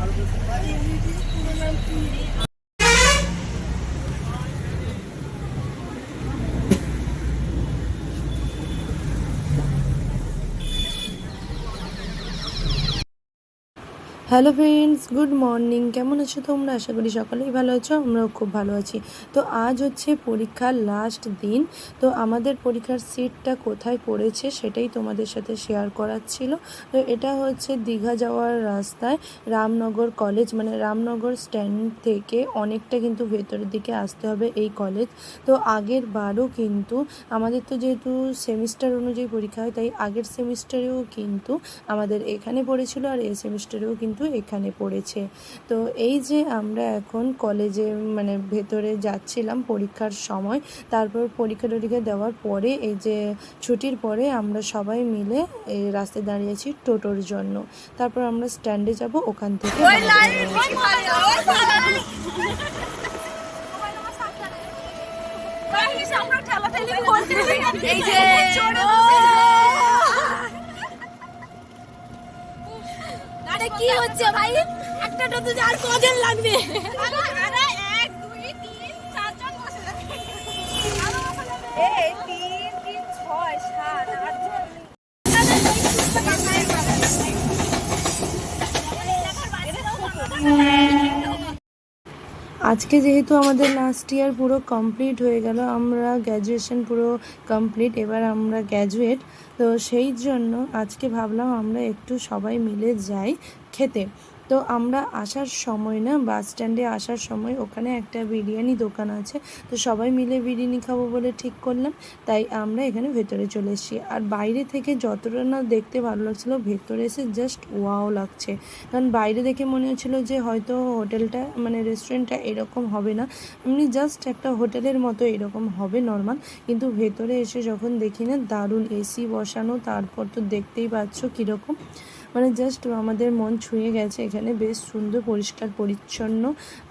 毎日この毎日。হ্যালো friends, good morning. কেমন আছো তোমরা? আশা করি সকলেই ভালো আছো, আমরাও খুব ভালো আছি। তো আজ হচ্ছে পরীক্ষার লাস্ট দিন। তো আমাদের পরীক্ষার সিটটা কোথায় পড়েছে সেটাই তোমাদের সাথে শেয়ার করার ছিল। তো এটা হচ্ছে দীঘা যাওয়ার রাস্তায় রামনগর কলেজ মানে রামনগর স্ট্যান্ড থেকে অনেকটা কিন্তু ভেতরের দিকে আসতে হবে এই কলেজ তো আগের বারও কিন্তু আমাদের তো যেহেতু সেমিস্টার অনুযায়ী পরীক্ষা হয়, তাই আগের সেমিস্টারেও কিন্তু আমাদের এখানে পড়েছিল আর এই সেমিস্টারেও কিন্তু এখানে পড়েছে। তো এই যে আমরা এখন কলেজে মানে ভেতরে যাচ্ছিলাম পরীক্ষার সময় তারপর পরীক্ষা টরীক্ষা দেওয়ার পরে এই যে ছুটির পরে আমরা সবাই মিলে এই রাস্তায় দাঁড়িয়েছি টোটোর জন্য। তারপর আমরা স্ট্যান্ডে যাব ওখান থেকে। এই যে আরে কি হচ্ছে ভাই একটা নতুন আর কজন লাগবে এক দুই তিন চারজন বসে যাবে এই তিন তিন ছয় সাত আটজন আজকে যেহেতু আমাদের লাস্ট ইয়ার পুরো কমপ্লিট হয়ে গেল, আমরা গ্র্যাজুয়েশন পুরো কমপ্লিট এবার আমরা গ্র্যাজুয়েট তো সেই জন্য আজকে ভাবলাম আমরা একটু সবাই মিলে যাই খেতে। তো আমরা আসার সময় না বাস স্ট্যান্ডে আসার সময় ওখানে একটা বিরিয়ানি দোকান আছে। তো সবাই মিলে বিরিয়ানি খাব বলে ঠিক করলাম। তাই আমরা এখানে ভেতরে চলে এসেছি। আর বাইরে থেকে যতটা না দেখতে ভালো লাগছিল, ভেতরে এসে জাস্ট ওয়াও লাগছে। কারণ বাইরে দেখে মনে হচ্ছিল যে হয়তো হোটেলটা মানে রেস্টুরেন্টটা এরকম হবে না। এমনি জাস্ট একটা হোটেলের মতো এরকম হবে নর্মাল কিন্তু ভেতরে এসে যখন দেখি না, দারুণ এসি বসানো, তারপর তো দেখতেই পাচ্ছ কীরকম। মানে জাস্ট আমাদের মন ছুঁয়ে গেছে এখানে। বেশ সুন্দর, পরিষ্কার, পরিচ্ছন্ন।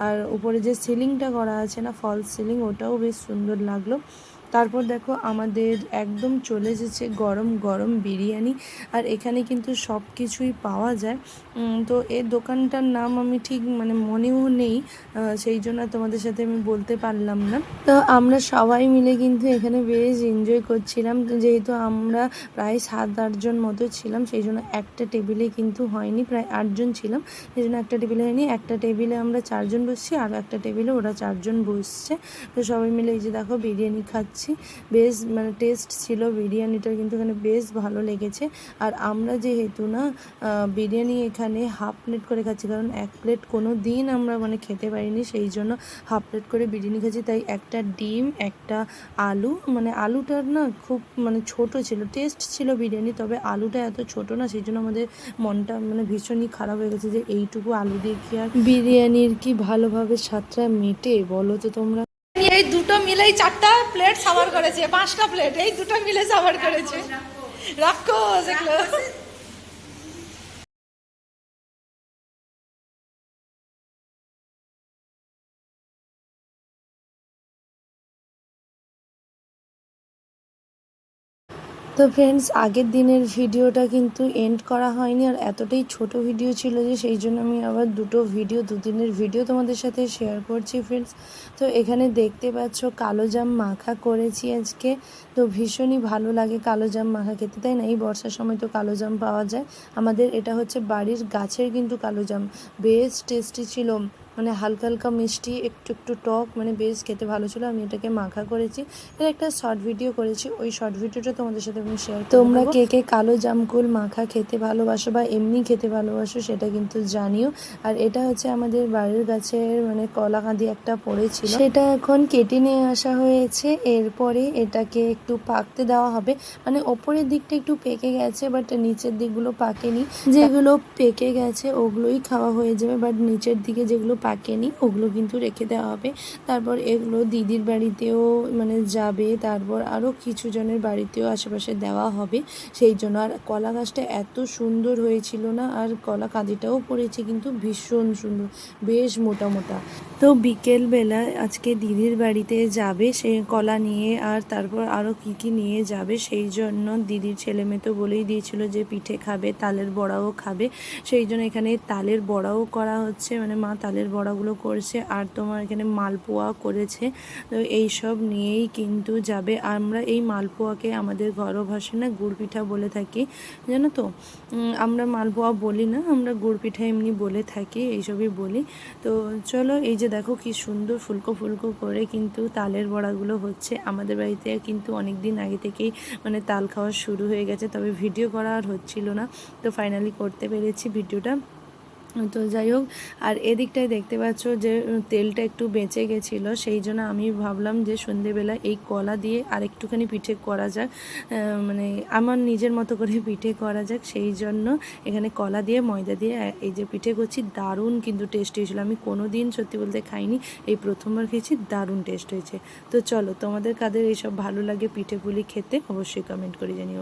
আর উপরে যে সিলিংটা করা আছে না ফলস সিলিং ওটাও বেশ সুন্দর লাগল। তারপর দেখো আমাদের একদম চলে এসেছে গরম গরম বিরিয়ানি, আর এখানে কিন্তু সব কিছুই পাওয়া যায়। তো এর দোকানটার নাম আমি ঠিক মানে মনেও নেই সেই জন্য তোমাদের সাথে আমি বলতে পারলাম না। তো আমরা সবাই মিলে কিন্তু এখানে বেশ এনজয় করছিলাম, যেহেতু আমরা প্রায় সাত আটজন মতো ছিলাম, সেই জন্য একটা টেবিলে কিন্তু হয়নি, প্রায় আটজন ছিলাম। সেই জন্য একটা টেবিলে হয়নি, একটা টেবিলে আমরা চারজন বসছি, আর একটা টেবিলে ওরা চারজন বসছে। তো সবাই মিলে এই যে দেখো বিরিয়ানি খাচ্ছি। বেশ মানে টেস্ট ছিল বিরিয়ানিটা কিন্তু এখানে বেশ ভালো লেগেছে। আর আমরা যেহেতু না বিরিয়ানি এখানে হাফ প্লেট করে খাচ্ছি, কারণ এক প্লেট কোনো দিন আমরা মানে খেতে পারিনি, সেই জন্য হাফ প্লেট করে বিরিয়ানি খাচ্ছি। তাই একটা ডিম, একটা আলু মানে আলুটার না খুব মানে ছোট ছিল টেস্ট ছিল বিরিয়ানি, তবে আলুটা এত ছোট না, সেই জন্য আমাদের মনটা মানে ভীষণই খারাপ হয়ে গেছে যে এইটুকু আলু দিয়ে কি আর বিরিয়ানির কি ভালোভাবে স্বাদটা মেটে বলো তো তোমরা? এই দুটো মিলেই চারটা প্লেট সাবার করেছে পাঁচটা প্লেট এই দুটো মিলে সাবার করেছে। রাখো এগুলো। তো ফ্রেন্ডস আগের দিনের ভিডিওটা কিন্তু এন্ড করা হয়নি আর এতটাই ছোট ভিডিও ছিল যে সেই জন্য আমি আবার দুটো ভিডিও দু দুদিনের ভিডিও তোমাদের সাথে শেয়ার করছি ফ্রেন্ডস তো এখানে দেখতে পাচ্ছ কালো জাম মাখা করেছি আজকে। তো ভীষণই ভালো লাগে কালো জাম মাখা খেতে, তাই না? এই বর্ষার সময় তো কালো জাম পাওয়া যায়। আমাদের এটা হচ্ছে বাড়ির গাছের কিন্তু কালো জাম। বেশ টেস্টি ছিল। মানে হালকা হালকা মিষ্টি একটু একটু টক মানে বেশ খেতে ভালো ছিল। আমি এটাকে মাখা করেছি। এর একটা শর্ট ভিডিও করেছি। ওই শর্ট ভিডিওটা তোমাদের সাথে আমি শেয়ার তোমরা কে কে কালো জামকুল মাখা খেতে ভালোবাসো বা এমনি খেতে ভালোবাসো সেটা কিন্তু জানিও। আর এটা হচ্ছে আমাদের বাড়ির গাছের মানে কলা কাঁদি একটা পড়েছিল। সেটা এখন কেটে নিয়ে আসা হয়েছে। এরপরে এটাকে একটু পাকতে দেওয়া হবে। মানে ওপরের দিকটা একটু পেকে গেছে বাট নিচের দিকগুলো পাকেনি। যেগুলো পেকে গেছে ওগুলোই খাওয়া হয়ে যাবে বাট নিচের দিকে যেগুলো পাকেনি, ওগুলো কিন্তু রেখে দেওয়া হবে। তারপর এগুলো দিদির বাড়িতেও মানে যাবে, তারপর আরও কিছু জনের বাড়িতেও আশেপাশে দেওয়া হবে। সেই জন্য আর কলা গাছটা এত সুন্দর হয়েছিল না, আর কলা কাঁদিটাও পড়েছে কিন্তু ভীষণ সুন্দর, বেশ মোটা মোটা। তো বিকেলবেলা আজকে দিদির বাড়িতে যাবে সে কলা নিয়ে, আর তারপর আরও কী কী নিয়ে যাবে সেই জন্য দিদির ছেলে মেয়ে তো বলেই দিয়েছিল যে পিঠে খাবে, তালের বড়াও খাবে। সেই জন্য এখানে তালের বড়াও করা হচ্ছে মানে মা তালের বড়াগুলো করছে আর তোমার এখানে মালপোয়া করেছে। তো এইসব নিয়েই কিন্তু যাবে। আমরা এই মালপোয়াকে আমাদের ঘরোয়া ভাষায় না গুড় পিঠা বলে থাকি। জানো তো? আমরা মালপোয়া বলি না, আমরা গুড় পিঠা এমনি বলে থাকি, এইসবই বলি। তো চলো এই যে দেখো কি সুন্দর ফুলকো ফুলকো করে কিন্তু তালের বড়াগুলো হচ্ছে। আমাদের বাড়িতে কিন্তু অনেক দিন আগে থেকেই মানে তাল খাওয়া শুরু হয়ে গেছে, তবে ভিডিও করা আর হচ্ছিল না। তো ফাইনালি করতে পেরেছি ভিডিওটা। তো যাই হোক, আর এদিকটায় দেখতে পাচ্ছ যে তেলটা একটু বেঁচে গেছিল, সেই জন্য আমি ভাবলাম যে সন্ধেবেলা এই কলা দিয়ে আর একটুখানি পিঠে করা যাক মানে আমার নিজের মতো করে পিঠে করা যাক, সেই জন্য এখানে কলা দিয়ে, ময়দা দিয়ে এই যে পিঠে করছি, দারুণ কিন্তু টেস্ট হয়েছিল। আমি কোনো দিন সত্যি বলতে খাইনি, এই প্রথমবার খেয়েছি, দারুণ টেস্ট হয়েছে। তো চলো, তোমাদের কাদের এইসব ভালো লাগে পিঠেগুলি খেতে, অবশ্যই কমেন্ট করে জানিও।